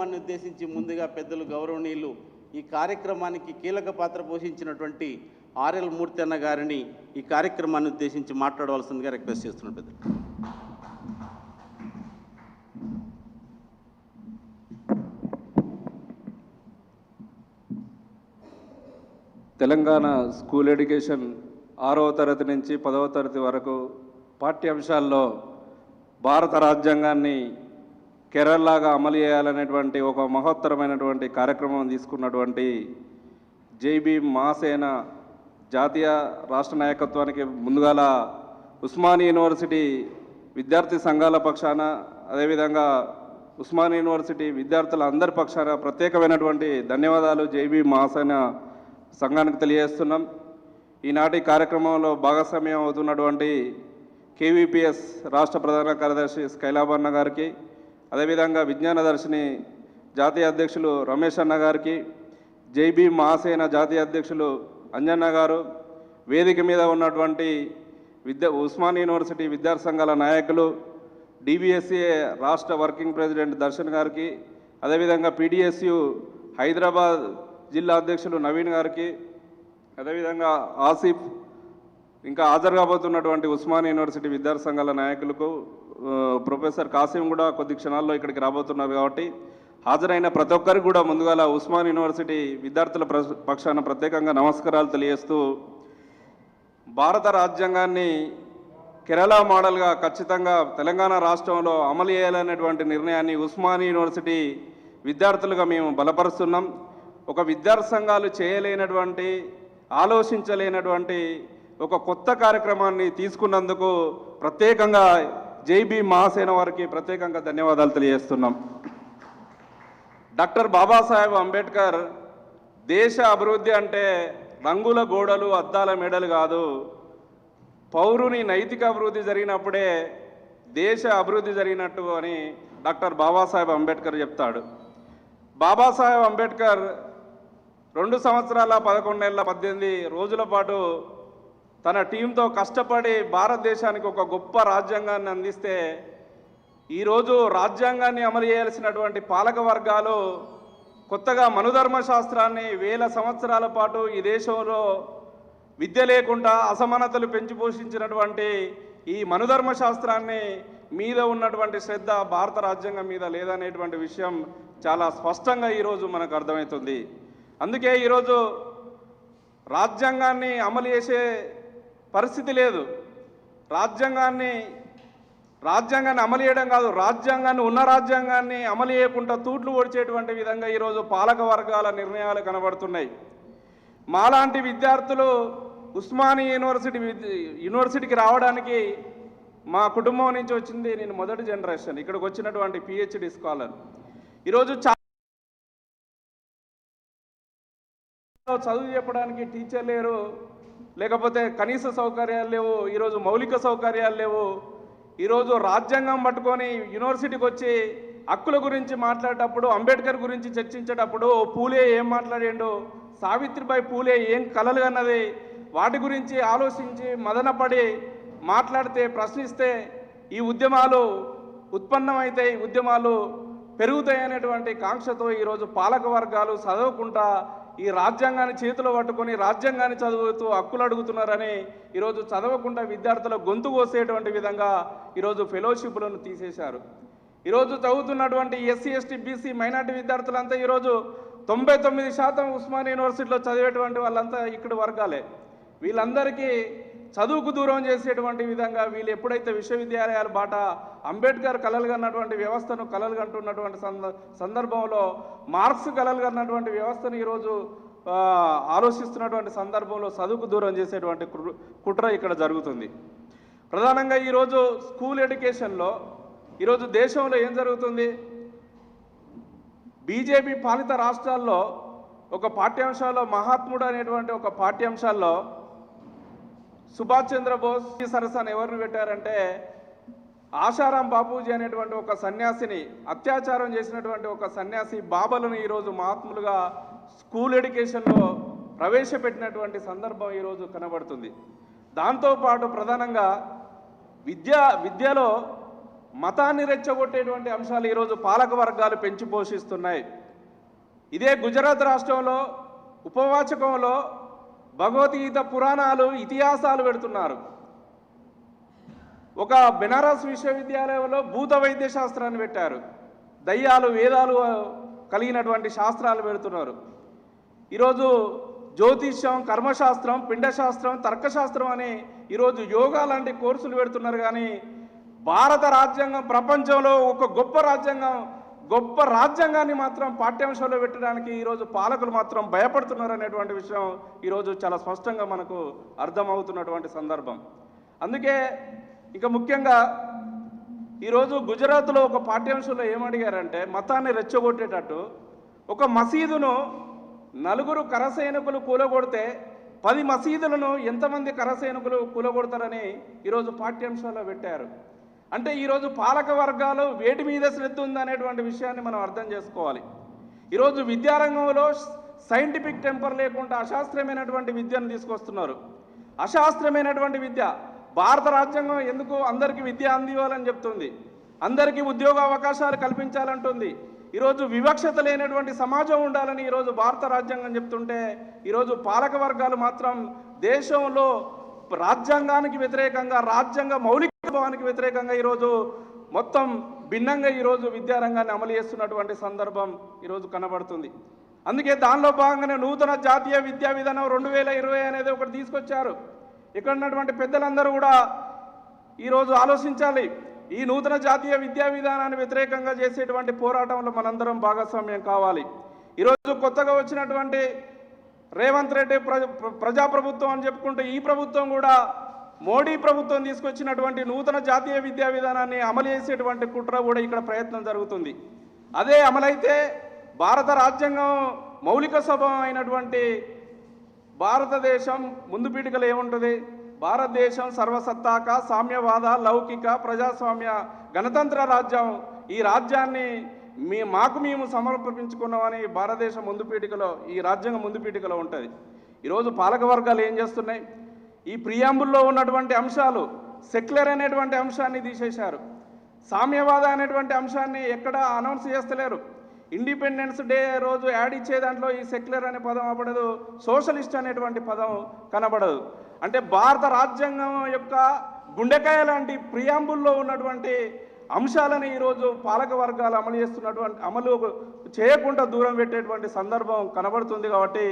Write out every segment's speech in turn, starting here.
కార్యక్రమాన్ని ఉద్దేశించి ముందుగా పెద్దలు గౌరవనీయులు ఈ కార్యక్రమానికి కీలక పాత్ర పోషించినటువంటి ఆర్ఎల్ మూర్తి అన్న గారిని ఈ కార్యక్రమాన్ని ఉద్దేశించి మాట్లాడవలసిందిగా రిక్వెస్ట్ చేస్తున్నాను పెద్దలు. తెలంగాణ స్కూల్ ఎడ్యుకేషన్ ఆరవ తరగతి నుంచి పదవ తరగతి వరకు పాఠ్యాంశాల్లో భారత రాజ్యాంగాన్ని కేరళలాగా అమలు చేయాలనేటువంటి ఒక మహోత్తరమైనటువంటి కార్యక్రమం తీసుకున్నటువంటి జైబీ మహాసేన జాతీయ రాష్ట్ర నాయకత్వానికి ముందుగాల ఉస్మానియా యూనివర్సిటీ విద్యార్థి సంఘాల పక్షాన అదేవిధంగా ఉస్మానియా యూనివర్సిటీ విద్యార్థుల అందరి పక్షాన ప్రత్యేకమైనటువంటి ధన్యవాదాలు జైబీ మహాసేన సంఘానికి తెలియజేస్తున్నాం. ఈనాటి కార్యక్రమంలో భాగస్వామ్యం అవుతున్నటువంటి కేవీపీఎస్ రాష్ట్ర ప్రధాన కార్యదర్శి స్కైలాబన్న గారికి అదేవిధంగా విజ్ఞాన దర్శిని జాతీయ అధ్యక్షులు రమేష్ అన్న గారికి జైబీ మహాసేన జాతీయ అధ్యక్షులు అంజన్న గారు వేదిక మీద ఉన్నటువంటి విద్యా ఉస్మాన్ యూనివర్సిటీ విద్యార్థి సంఘాల నాయకులు డిబిఎస్సిఏ రాష్ట్ర వర్కింగ్ ప్రెసిడెంట్ దర్శన్ గారికి అదేవిధంగా పీడిఎస్యు హైదరాబాద్ జిల్లా అధ్యక్షులు నవీన్ గారికి అదేవిధంగా ఆసిఫ్ ఇంకా హాజరు కాబోతున్నటువంటి ఉస్మాన్ యూనివర్సిటీ విద్యార్థి సంఘాల నాయకులకు ప్రొఫెసర్ కాసిం కూడా కొద్ది క్షణాల్లో ఇక్కడికి రాబోతున్నారు కాబట్టి హాజరైన ప్రతి ఒక్కరికి కూడా ముందుగా ఉస్మాన్ యూనివర్సిటీ విద్యార్థుల ప్ర- పక్షాన ప్రత్యేకంగా నమస్కారాలు తెలియజేస్తూ భారత రాజ్యాంగాన్ని కేరళ మోడల్గా ఖచ్చితంగా తెలంగాణ రాష్ట్రంలో అమలు చేయాలనేటువంటి నిర్ణయాన్ని ఉస్మాన్ యూనివర్సిటీ విద్యార్థులుగా మేము బలపరుస్తున్నాం. ఒక విద్యార్థి సంఘాలు చేయలేనటువంటి ఆలోచించలేనటువంటి ఒక కొత్త కార్యక్రమాన్ని తీసుకున్నందుకు ప్రత్యేకంగా జైబీ మహాసేన వారికి ప్రత్యేకంగా ధన్యవాదాలు తెలియజేస్తున్నాం. డాక్టర్ బాబాసాహెబ్ అంబేద్కర్ దేశ అభివృద్ధి అంటే రంగుల గోడలు అద్దాల మెడలు కాదు. పౌరుని నైతిక అభివృద్ధి జరిగినప్పుడే దేశ అభివృద్ధి జరిగినట్టు అని డాక్టర్ బాబాసాహెబ్ అంబేద్కర్ చెప్తాడు. బాబాసాహెబ్ అంబేద్కర్ రెండు సంవత్సరాల పదకొండు పద్దెనిమిది రోజుల పాటు తన టీంతో కష్టపడి భారతదేశానికి ఒక గొప్ప రాజ్యాంగాన్ని అందిస్తే ఈరోజు రాజ్యాంగాన్ని అమలు చేయాల్సినటువంటి పాలక వర్గాలు కొత్తగా మనుధర్మ శాస్త్రాన్ని వేల సంవత్సరాల పాటు ఈ దేశంలో విద్య లేకుండా అసమానతలు పెంచి పోషించినటువంటి ఈ మనుధర్మ శాస్త్రాన్ని మీద ఉన్నటువంటి శ్రద్ధ భారత రాజ్యాంగం మీద లేదనేటువంటి విషయం చాలా స్పష్టంగా ఈరోజు మనకు అర్థమవుతుంది. అందుకే ఈరోజు రాజ్యాంగాన్ని అమలు చేసే పరిస్థితి లేదు. రాజ్యాంగాన్ని రాజ్యాంగాన్ని అమలు చేయడం కాదు రాజ్యాంగాన్ని ఉన్న రాజ్యాంగాన్ని అమలు చేయకుండా తూట్లు ఓడిచేటువంటి విధంగా ఈరోజు పాలక వర్గాల నిర్ణయాలు కనబడుతున్నాయి. మాలాంటి విద్యార్థులు ఉస్మాని యూనివర్సిటీ యూనివర్సిటీకి రావడానికి మా కుటుంబం నుంచి వచ్చింది నేను మొదటి జనరేషన్ ఇక్కడికి వచ్చినటువంటి పిహెచ్డి స్కాలర్. ఈరోజు చా చదువు చెప్పడానికి టీచర్ లేరు. లేకపోతే కనీస సౌకర్యాలు లేవు ఈరోజు మౌలిక సౌకర్యాలు లేవు. ఈరోజు రాజ్యాంగం పట్టుకొని యూనివర్సిటీకి వచ్చి హక్కుల గురించి మాట్లాడేటప్పుడు అంబేద్కర్ గురించి చర్చించేటప్పుడు పూలే ఏం మాట్లాడిండు? సావిత్రిబాయి పూలే ఏం కలలు అన్నది వాటి గురించి ఆలోచించి మదనపడి మాట్లాడితే ప్రశ్నిస్తే ఈ ఉద్యమాలు ఉత్పన్నమైతాయి ఉద్యమాలు పెరుగుతాయి అనేటువంటి కాంక్షతో ఈరోజు పాలక వర్గాలు చదవకుండా ఈ రాజ్యాంగాన్ని చేతిలో పట్టుకొని రాజ్యాంగాన్ని చదువుతూ హక్కులు అడుగుతున్నారని ఈరోజు చదవకుండా విద్యార్థుల గొంతు కోసేటువంటి విధంగా ఈరోజు ఫెలోషిప్లను తీసేశారు. ఈరోజు చదువుతున్నటువంటి ఎస్సీ ఎస్టీ బీసీ మైనార్టీ విద్యార్థులంతా ఈరోజు తొంభై తొమ్మిది శాతం ఉస్మాన్ యూనివర్సిటీలో చదివేటువంటి వాళ్ళంతా ఇక్కడ వర్గాలే. వీళ్ళందరికీ చదువుకు దూరం చేసేటువంటి విధంగా వీళ్ళు ఎప్పుడైతే విశ్వవిద్యాలయాల బాట అంబేద్కర్ కలలు కన్నటువంటి వ్యవస్థను కలలు కంటున్నటువంటి సంద సందర్భంలో మార్క్స్ కలలు కన్నటువంటి వ్యవస్థను ఈరోజు ఆలోచిస్తున్నటువంటి సందర్భంలో చదువుకు దూరం చేసేటువంటి కుట్ర- కుట్ర ఇక్కడ జరుగుతుంది. ప్రధానంగా ఈరోజు స్కూల్ ఎడ్యుకేషన్లో ఈరోజు దేశంలో ఏం జరుగుతుంది? బీజేపీ పాలిత రాష్ట్రాల్లో ఒక పాఠ్యాంశాల్లో మహాత్ముడు అనేటువంటి ఒక పాఠ్యాంశాల్లో సుభాష్ చంద్రబోస్ ఈ సరసన ఎవరిని పెట్టారంటే ఆశారాం బాపూజీ అనేటువంటి ఒక సన్యాసిని అత్యాచారం చేసినటువంటి ఒక సన్యాసి బాబలను ఈరోజు మహాత్ములుగా స్కూల్ ఎడ్యుకేషన్లో ప్రవేశపెట్టినటువంటి సందర్భం ఈరోజు కనబడుతుంది. దాంతోపాటు ప్రధానంగా విద్య విద్యలో మతాన్ని రెచ్చగొట్టేటువంటి అంశాలు ఈరోజు పాలక వర్గాలు పెంచి పోషిస్తున్నాయి. ఇదే గుజరాత్ రాష్ట్రంలో ఉపవాచకంలో భగవద్గీత పురాణాలు ఇతిహాసాలు పెడుతున్నారు. ఒక బెనారస్ విశ్వవిద్యాలయంలో భూత వైద్య శాస్త్రాన్ని పెట్టారు. దయ్యాలు వేదాలు కలిగినటువంటి శాస్త్రాలు పెడుతున్నారు. ఈరోజు జ్యోతిష్యం కర్మశాస్త్రం పిండశాస్త్రం తర్కశాస్త్రం అని ఈరోజు యోగా లాంటి కోర్సులు పెడుతున్నారు కానీ భారత రాజ్యాంగం ప్రపంచంలో ఒక గొప్ప రాజ్యాంగం గొప్ప రాజ్యాంగాన్ని మాత్రం పాఠ్యాంశంలో పెట్టడానికి ఈరోజు పాలకులు మాత్రం భయపడుతున్నారు అనేటువంటి విషయం ఈరోజు చాలా స్పష్టంగా మనకు అర్థమవుతున్నటువంటి సందర్భం. అందుకే ఇక ముఖ్యంగా ఈరోజు గుజరాత్లో ఒక పాఠ్యాంశంలో ఏమడిగారంటే మతాన్ని రెచ్చగొట్టేటట్టు ఒక మసీదును నలుగురు కరసైనికులు కూలగొడితే పది మసీదులను ఎంతమంది కరసైనికులు కూలగొడతారని ఈరోజు పాఠ్యాంశాల్లో పెట్టారు. అంటే ఈరోజు పాలక వర్గాలు వేటి మీద శ్రద్ధ ఉందనేటువంటి విషయాన్ని మనం అర్థం చేసుకోవాలి. ఈరోజు విద్యారంగంలో సైంటిఫిక్ టెంపర్ లేకుండా అశాస్త్రమైనటువంటి విద్యను తీసుకొస్తున్నారు. అశాస్త్రమైనటువంటి విద్య భారత రాజ్యాంగం ఎందుకు అందరికీ విద్య అందివ్వాలని చెప్తుంది? అందరికీ ఉద్యోగ అవకాశాలు కల్పించాలంటుంది. ఈరోజు వివక్షత లేనటువంటి సమాజం ఉండాలని ఈరోజు భారత రాజ్యాంగం చెప్తుంటే ఈరోజు పాలక వర్గాలు మాత్రం దేశంలో రాజ్యాంగానికి వ్యతిరేకంగా రాజ్యాంగ మౌలిక భవానికి వ్యతిరేకంగా ఈరోజు మొత్తం భిన్నంగా ఈరోజు విద్యారంగాన్ని అమలు చేస్తున్నటువంటి సందర్భం ఈరోజు కనబడుతుంది. అందుకే దానిలో భాగంగానే నూతన జాతీయ విద్యా విధానం రెండు వేల ఇరవై అనేది ఒకటి తీసుకొచ్చారు. ఇక్కడ ఉన్నటువంటి పెద్దలందరూ కూడా ఈరోజు ఆలోచించాలి. ఈ నూతన జాతీయ విద్యా విధానాన్ని వ్యతిరేకంగా చేసేటువంటి పోరాటంలో మనందరం భాగస్వామ్యం కావాలి. ఈరోజు కొత్తగా వచ్చినటువంటి రేవంత్ రెడ్డి ప్రజాప్రభుత్వం అని చెప్పుకుంటే ఈ ప్రభుత్వం కూడా మోడీ ప్రభుత్వం తీసుకొచ్చినటువంటి నూతన జాతీయ విద్యా విధానాన్ని అమలు చేసేటువంటి కుట్ర కూడా ఇక్కడ ప్రయత్నం జరుగుతుంది. అదే అమలైతే భారత రాజ్యాంగం మౌలిక స్వభావం అయినటువంటి భారతదేశం ముందు పీఠికలు ఏముంటుంది? భారతదేశం సర్వసత్తాక సామ్యవాద లౌకిక ప్రజాస్వామ్య గణతంత్ర రాజ్యం. ఈ రాజ్యాన్ని మీ మాకు మేము సమర్పించుకున్నామని భారతదేశం ముందు పీఠికలో ఈ రాజ్యాంగం ముందు పీఠికలో ఉంటుంది. ఈరోజు పాలక వర్గాలు ఏం చేస్తున్నాయి? ఈ ప్రియాంబుల్లో ఉన్నటువంటి అంశాలు సెక్యులర్ అనేటువంటి అంశాన్ని తీసేశారు. సామ్యవాద అనేటువంటి అంశాన్ని ఎక్కడ అనౌన్స్ చేస్తలేరు. ఇండిపెండెన్స్ డే రోజు యాడ్ ఇచ్చే దాంట్లో ఈ సెక్యులర్ అనే పదం అవ్వడదు సోషలిస్ట్ అనేటువంటి పదం కనబడదు. అంటే భారత రాజ్యాంగం యొక్క గుండెకాయ లాంటి ప్రియాంబుల్లో ఉన్నటువంటి అంశాలను ఈరోజు పాలక వర్గాలు అమలు చేస్తున్నటువంటి అమలు చేయకుండా దూరం పెట్టేటువంటి సందర్భం కనబడుతుంది కాబట్టి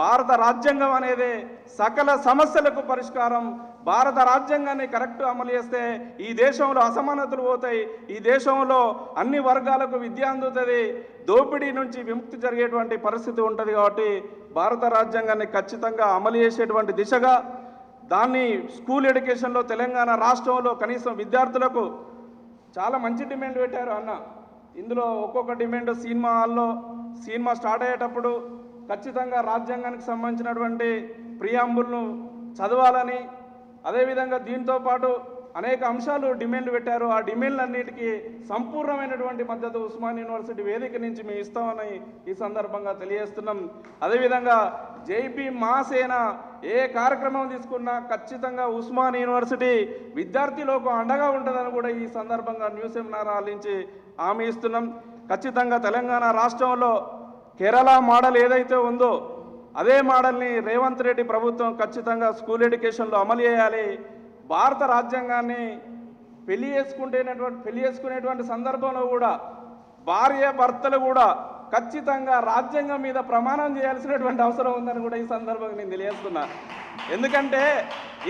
భారత రాజ్యాంగం అనేది సకల సమస్యలకు పరిష్కారం. భారత రాజ్యాంగాన్ని కరెక్ట్ అమలు చేస్తే ఈ దేశంలో అసమానతలు పోతాయి. ఈ దేశంలో అన్ని వర్గాలకు విద్య అందుతుంది. దోపిడీ నుంచి విముక్తి జరిగేటువంటి పరిస్థితి ఉంటుంది కాబట్టి భారత రాజ్యాంగాన్ని ఖచ్చితంగా అమలు చేసేటువంటి దిశగా దాన్ని స్కూల్ ఎడ్యుకేషన్లో తెలంగాణ రాష్ట్రంలో కనీసం విద్యార్థులకు చాలా మంచి డిమాండ్ పెట్టారు అన్న. ఇందులో ఒక్కొక్క డిమాండ్ సినిమా హాల్లో సినిమా స్టార్ట్ అయ్యేటప్పుడు ఖచ్చితంగా రాజ్యాంగానికి సంబంధించినటువంటి ప్రియాంబుల్ను చదవాలని అదేవిధంగా దీంతో పాటు అనేక అంశాలు డిమాండ్ పెట్టారు. ఆ డిమాండ్లన్నిటికీ సంపూర్ణమైనటువంటి మద్దతు ఉస్మాన్ యూనివర్సిటీ వేదిక నుంచి మేము ఇస్తామని ఈ సందర్భంగా తెలియజేస్తున్నాం. అదేవిధంగా జైపీ మాసేన ఏ కార్యక్రమం తీసుకున్నా ఖచ్చితంగా ఉస్మాన్ యూనివర్సిటీ విద్యార్థిలోకి అండగా ఉంటుందని కూడా ఈ సందర్భంగా న్యూస్ సెమినార్ నుంచి హామీ ఇస్తున్నాం. ఖచ్చితంగా తెలంగాణ రాష్ట్రంలో కేరళ మోడల్ ఏదైతే ఉందో అదే మోడల్ని రేవంత్ రెడ్డి ప్రభుత్వం ఖచ్చితంగా స్కూల్ ఎడ్యుకేషన్లో అమలు చేయాలి. భారత రాజ్యాంగాన్ని పెళ్ళి చేసుకుంటేనటువంటి పెళ్ళి చేసుకునేటువంటి సందర్భంలో కూడా భార్య భర్తలు కూడా ఖచ్చితంగా రాజ్యాంగం మీద ప్రమాణం చేయాల్సినటువంటి అవసరం ఉందని కూడా ఈ సందర్భంగా నేను తెలియజేస్తున్నా. ఎందుకంటే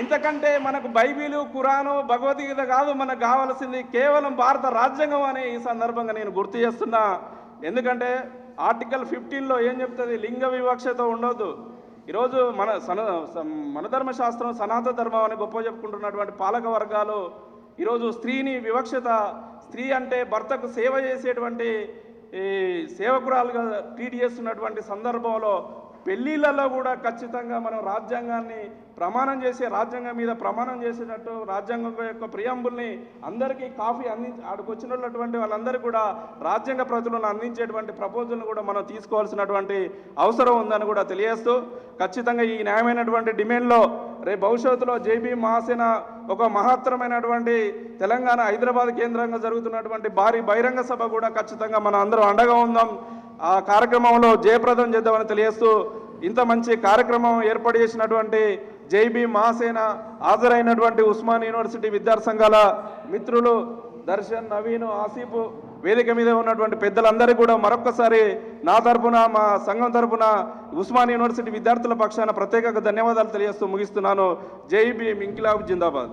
ఇంతకంటే మనకు బైబిలు కురాను భగవద్గీత కాదు మనకు కావాల్సింది కేవలం భారత రాజ్యాంగం అని ఈ సందర్భంగా నేను గుర్తు చేస్తున్నా. ఎందుకంటే ఆర్టికల్ ఫిఫ్టీన్లో ఏం చెప్తుంది? లింగ వివక్షత ఉండొద్దు. ఈరోజు మన సన మన ధర్మశాస్త్రం సనాతన ధర్మం అని గొప్ప చెప్పుకుంటున్నటువంటి పాలక వర్గాలు ఈరోజు స్త్రీని వివక్షత స్త్రీ అంటే భర్తకు సేవ చేసేటువంటి ఈ సేవకురాలుగా ట్రీట్ చేస్తున్నటువంటి సందర్భంలో పెళ్ళిళ్ళలో కూడా ఖచ్చితంగా మనం రాజ్యాంగాన్ని ప్రమాణం చేసే రాజ్యాంగం మీద ప్రమాణం చేసేటట్టు రాజ్యాంగం యొక్క ప్రియాంబుల్ని అందరికీ కాఫీ అంది ఆడికి వచ్చినటువంటి వాళ్ళందరికీ కూడా రాజ్యాంగ ప్రజలను అందించేటువంటి ప్రపోజల్ని కూడా మనం తీసుకోవాల్సినటువంటి అవసరం ఉందని కూడా తెలియజేస్తూ ఖచ్చితంగా ఈ న్యాయమైనటువంటి డిమాండ్లో రేపు భవిష్యత్తులో జేబీ మహాసేన ఒక మహత్తరమైనటువంటి తెలంగాణ హైదరాబాద్ కేంద్రంగా జరుగుతున్నటువంటి భారీ బహిరంగ సభ కూడా ఖచ్చితంగా మనం అందరం అండగా ఉందాం. ఆ కార్యక్రమంలో జయప్రదం చేద్దామని తెలియజేస్తూ ఇంత మంచి కార్యక్రమం ఏర్పాటు చేసినటువంటి జైబీ మహాసేన హాజరైనటువంటి ఉస్మాన్ యూనివర్సిటీ విద్యార్థి సంఘాల మిత్రులు దర్శన్ నవీన్ ఆసిఫ్ వేదిక మీద ఉన్నటువంటి పెద్దలందరికీ కూడా మరొకసారి నా తరపున మా సంఘం తరపున ఉస్మాన్ యూనివర్సిటీ విద్యార్థుల పక్షాన ప్రత్యేకంగా ధన్యవాదాలు తెలియజేస్తూ ముగిస్తున్నాను. జైబీ భీమ్ ఇంకిలాబ్ జిందాబాద్.